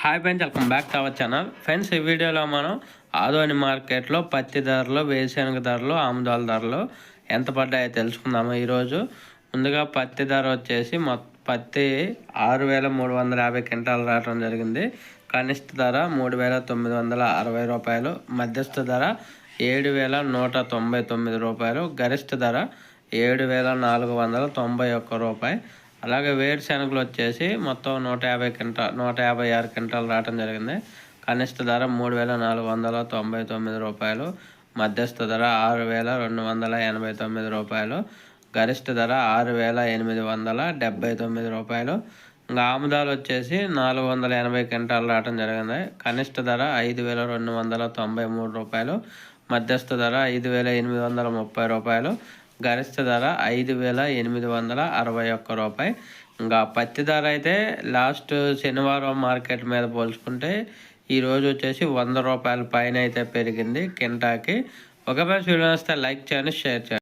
Hi friends welcome back to our channel friends ఈ వీడియోలో మనం ఆదోని మార్కెట్లో పత్తి ధరలు వేరుశనగ ధరలు ఆముదాల ధరలు ఎంత పడ్డాయో తెలుసుకుందాము. ఈరోజు ముందుగా పత్తి ధర వచ్చేసి మొ పత్తి ఆరు వేల మూడు వందల యాభై క్వింటాలు రావడం జరిగింది. కనిష్ట ధర మూడు వేల తొమ్మిది వందల అరవై రూపాయలు మధ్యస్థ ధర ఏడు వేల నూట తొంభై తొమ్మిది రూపాయలు గరిష్ట ధర ఏడు వేల నాలుగు వందల తొంభై ఒక్క రూపాయి. అలాగే వేరుశనగలు వచ్చేసి మొత్తం నూట యాభై క్వింటాల్ నూట యాభై ఆరు క్వింటాలు రావడం జరిగింది. కనిష్ట ధర మూడు వేల నాలుగు వందల తొంభై తొమ్మిది రూపాయలు మధ్యస్థ ధర ఆరు వేల రెండు వందల ఎనభై తొమ్మిది రూపాయలు గరిష్ట ధర ఆరు వేల ఎనిమిది వందల డెబ్బై తొమ్మిది రూపాయలు. ఇంకా ఆముదాలు వచ్చేసి నాలుగు వందల ఎనభై క్వింటాలు రావడం జరిగింది. కనిష్ట ధర ఐదు వేల రెండు వందల తొంభై మూడు రూపాయలు మధ్యస్థ ధర ఐదు వేల ఎనిమిది వందల ముప్పై రూపాయలు గరిష్ట ధర ఐదు వేల ఎనిమిది వందల అరవై ఒక్క రూపాయి. ఇంకా పత్తి ధర అయితే లాస్ట్ శనివారం మార్కెట్ మీద పోల్చుకుంటే ఈరోజు వచ్చేసి వంద రూపాయల పైన అయితే పెరిగింది కింటాకి. ఒక మంచి వీడియో వస్తే లైక్ చేయండి షేర్ చేయండి.